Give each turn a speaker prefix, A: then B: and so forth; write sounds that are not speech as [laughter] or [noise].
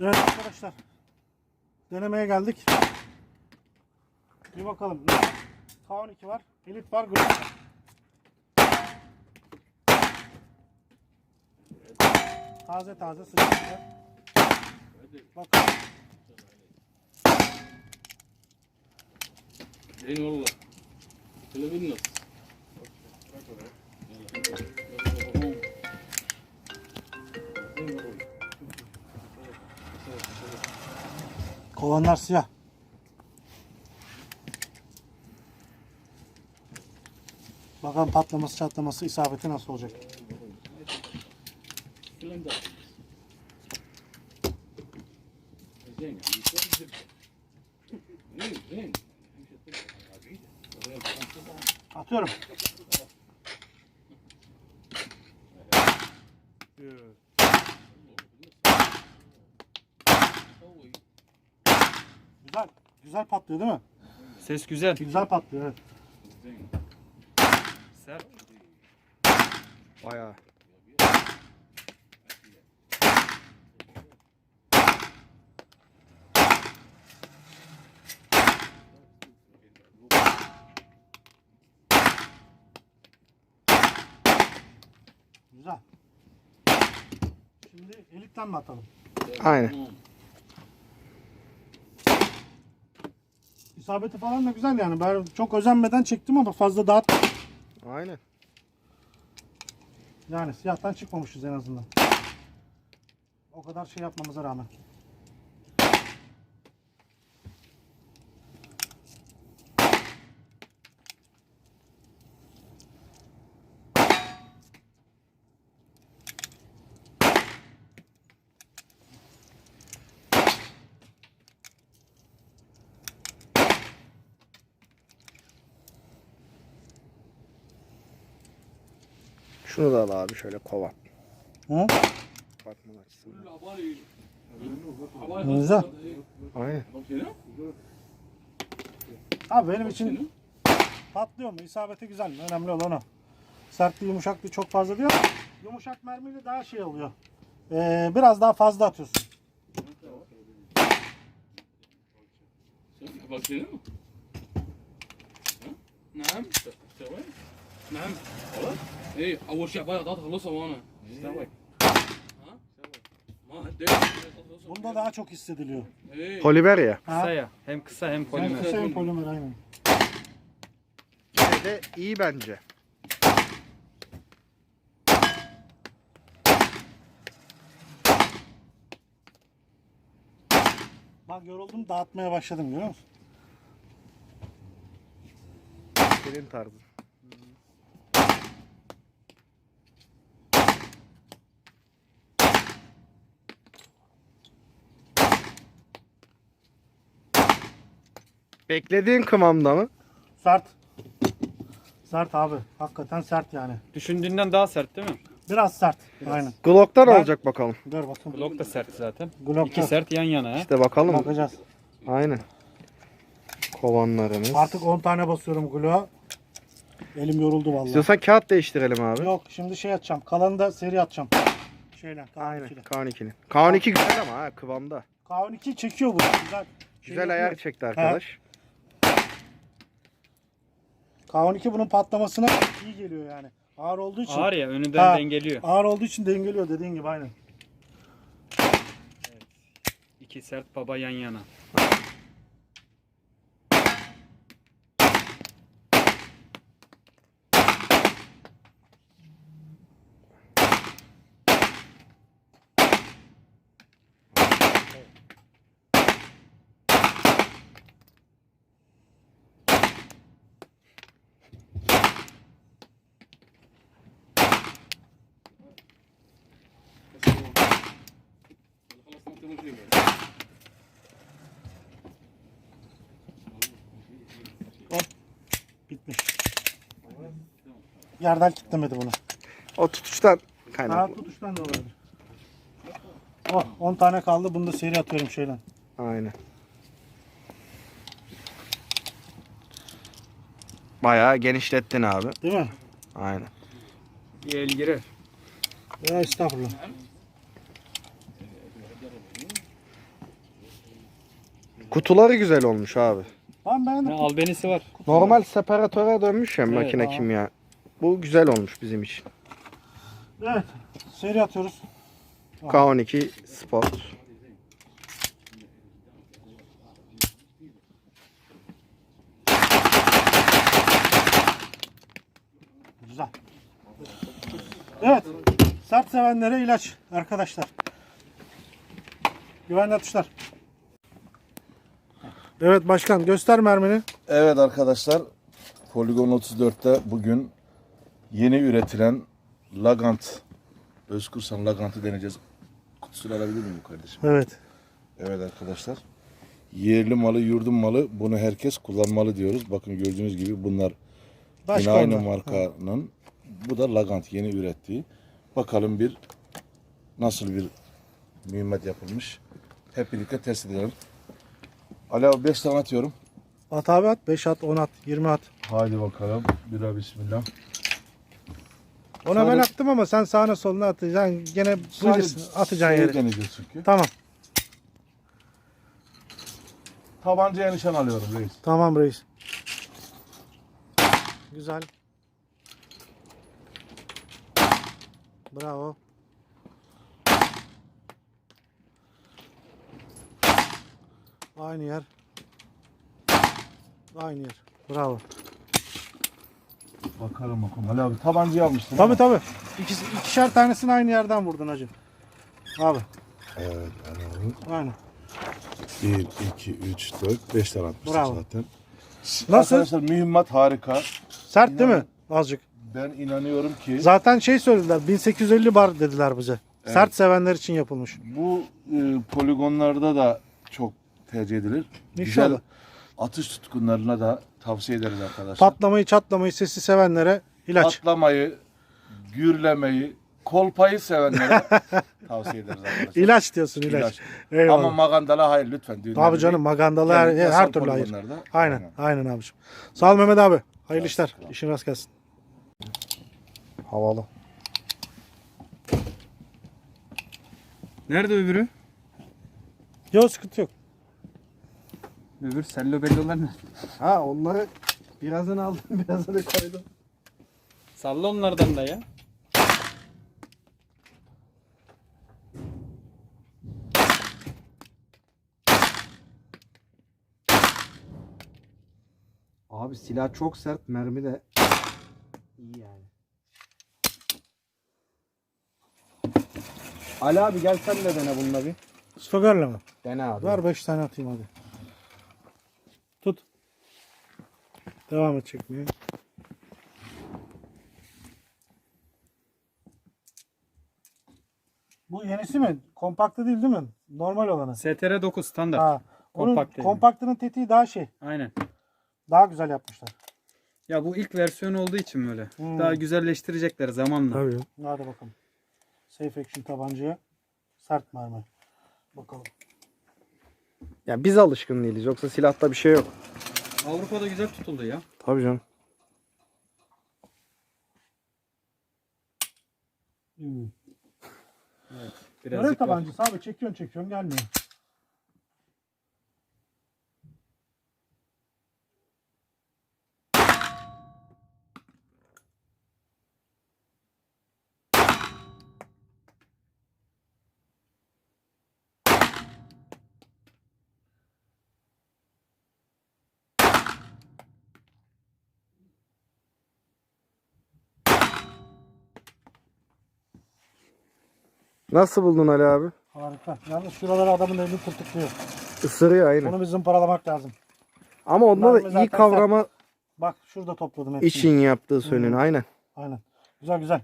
A: Evet arkadaşlar. Denemeye geldik. Bir bakalım. K12 var. Elit var. Var. Taze taze sıcak sıcak. Bakalım.
B: Eyvallah. Telefon nasıl?
A: Kovanlar siyah. Bakalım patlaması çatlaması isabeti nasıl olacak. Atıyorum. Yeah. Güzel patlıyor değil mi?
C: Ses güzel.
A: Güzel patlıyor evet.
C: Sert.
D: Bayağı.
A: Güzel. Şimdi elitten mi atalım?
D: Aynen.
A: İsabeti falan da güzel yani. Ben çok özenmeden çektim ama fazla dağıt.
D: Aynen.
A: Yani siyahtan çıkmamışız en azından. O kadar şey yapmamıza rağmen.
D: Şunu da al abi şöyle kova.
A: He?
D: Bakma açısından.
A: Güzel.
D: Aynen.
A: Abi benim için patlıyor mu? İsabeti güzel mi? Önemli olan o. Sertliği yumuşaklığı çok fazla diyor ama yumuşak mermiyle daha şey oluyor. Ee, biraz daha fazla atıyorsun.
B: Bakıyorum. Nam. Nam. Olur. ايه اول شيء عبالي قطعت خلصها وانا استوى ها ما هديت
A: Bunda daha çok hissediliyor.
B: ايه
D: Polimer ya.
C: Kısa ya. Hem kısa hem
A: Hem
C: polimer.
A: kısa hem polimer aynen.
D: Yine de iyi bence.
A: Bak yoruldum dağıtmaya başladım görüyor musun?
D: Senin tarzın. Beklediğin kıvamda mı?
A: Sert. Sert abi. Hakikaten sert yani.
C: Düşündüğünden daha sert değil mi?
A: Biraz sert. Aynen.
D: Glock'tan
A: Ben-
D: olacak bakalım.
A: Dur bakın.
C: Glock da sert zaten.
A: Glock
C: İki
A: da-
C: sert yan yana ha.
D: İşte bakalım.
A: Bakacağız.
D: Aynen. Kovanlarımız.
A: Artık 10 tane basıyorum Glock'a. Elim yoruldu vallahi.
D: İstiyorsan kağıt değiştirelim abi.
A: Yok şimdi şey atacağım. Kalanı da seri atacağım. Şeyle
D: Aynen.
A: K12'le.
D: K12'nin. K12 güzel ama ha kıvamda.
A: K12 çekiyor bu. Güzel. Şey
D: Güzel ayar
A: yapıyor.
D: çekti arkadaş.
A: K12 bunun patlamasına iyi geliyor yani. Ağır olduğu için.
C: Ağır ya önünden
A: Ha.
C: dengeliyor.
A: Ağır olduğu için dengeliyor dediğin gibi aynen.
C: İki sert baba yan yana.
A: Bitmiş. Yerden kitlemedi bunu.
D: O tutuştan
A: Ha
D: kaynaklı.
A: tutuştan da olabilir. Oh 10 tane kaldı. Bunu da seri atıyorum şeyden.
D: Aynen. Bayağı genişlettin abi.
A: Değil mi?
D: Aynen.
C: Bir el girer.
A: Ya estağfurullah.
D: Kutuları güzel olmuş abi.
A: Ben beğendim.
C: Ne albenisi var.
D: Normal separatöre dönmüş ya
C: Evet,
D: makine
A: tamam.
D: kimya. Bu güzel olmuş bizim için.
A: Evet. Seri atıyoruz.
D: K12 Sport.
A: Güzel. Evet. Sert sevenlere ilaç arkadaşlar. Güvenli atışlar. Evet başkan göster mermini.
E: Evet arkadaşlar, Polygon 34'te bugün yeni üretilen Lagant, Özkursan Lagant'ı deneyeceğiz. Kutusunu alabilir miyim kardeşim?
A: Evet.
E: Evet arkadaşlar, yerli malı, yurdun malı bunu herkes kullanmalı diyoruz. Bakın gördüğünüz gibi bunlar
A: Başka
E: yine aynı markanın. Bu da Lagant yeni ürettiği. Bakalım bir nasıl bir mühimmet yapılmış. Hep birlikte test edelim. Ali abi 5 tane atıyorum.
A: At abi at. 5 at, 10 at, 20 at.
E: Haydi bakalım. Bir daha bismillah.
A: Ona ben
E: Sadece-
A: attım ama sen sağına soluna atacaksın. Gene bilirsin. Atacağın yeri.
E: deneyeceğiz çünkü.
A: Tamam.
E: Tabancaya nişan alıyorum reis.
A: Tamam reis. Güzel. Bravo. Aynı yer. Aynı yer. Bravo.
E: Bakalım bakalım. Ali abi tabancayı almıştın.
A: Tabi tabi. İkisi, ikişer tanesini aynı yerden vurdun hacı. Abi.
E: Evet Ali abi.
A: Aynen.
E: 1, 2, 3, 4, 5 tane atmıştık
A: Bravo.
E: zaten.
A: Nasıl?
E: Arkadaşlar mühimmat harika.
A: Sert değil mi? Azıcık.
E: Ben inanıyorum ki
A: Zaten şey söylediler. 1850 bar dediler bize. Sert sevenler için yapılmış.
E: bu e, poligonlarda da çok tercih edilir.
A: İnşallah.
E: Güzel atış tutkunlarına da tavsiye ederiz arkadaşlar.
A: Patlamayı çatlamayı sesi sevenlere ilaç.
E: Patlamayı, gürlemeyi, kolpayı sevenlere [laughs] tavsiye ederiz arkadaşlar.
A: İlaç diyorsun ilaç.
E: İlaç.
A: Eyvallah.
E: Ama magandala hayır lütfen. düğünlerde
A: Abi canım
E: değil.
A: magandalı her, her
E: yasal
A: türlü hayır.
E: poligonlarda.
A: Aynen, aynen abiciğim. Sağ ol Mehmet abi. Hayırlı işler. İşin rast gelsin.
D: Havalı.
C: Nerede öbürü?
A: Yok sıkıntı yok.
C: Öbür sello bellolar ne?
A: Ha onları birazdan aldım [laughs] birazdan koydum.
C: Salla onlardan da ya.
D: Abi silah çok sert, mermi de iyi yani. Ali abi gel sen de dene bununla bir.
A: Stogarla mı?
D: Dene abi.
A: Ver 5 tane atayım hadi. Devam et çekmeye. Bu yenisi mi? Kompaktı değil değil mi? Normal olanı.
C: STR 9 standart.
A: Ha. Onun
C: Kompakt değil.
A: kompaktının tetiği daha şey.
C: Aynen.
A: Daha güzel yapmışlar.
C: Ya bu ilk versiyon olduğu için böyle.
A: Hmm.
C: Daha güzelleştirecekler zamanla.
A: Tabii. Hadi bakalım. Safe action tabancaya sert mermi. Bakalım.
D: Ya biz alışkın değiliz. Yoksa silahta bir şey yok.
C: Avrupa'da güzel tutuldu ya.
D: Tabii canım.
A: Hmm.
C: Birazcık
A: Görev tabancası abi çekiyorsun çekiyorsun gelmiyor.
D: Nasıl buldun Ali abi?
A: Harika. Yalnız şuralara adamın elini tırtıklıyor.
D: Isırıyor aynı.
A: Bunu bir zımparalamak lazım.
D: Ama onda da iyi
A: zaten
D: kavrama
A: Bak şurada topladım hepsini.
D: için yaptığı söyleniyor. Aynen.
A: Aynen. Güzel güzel.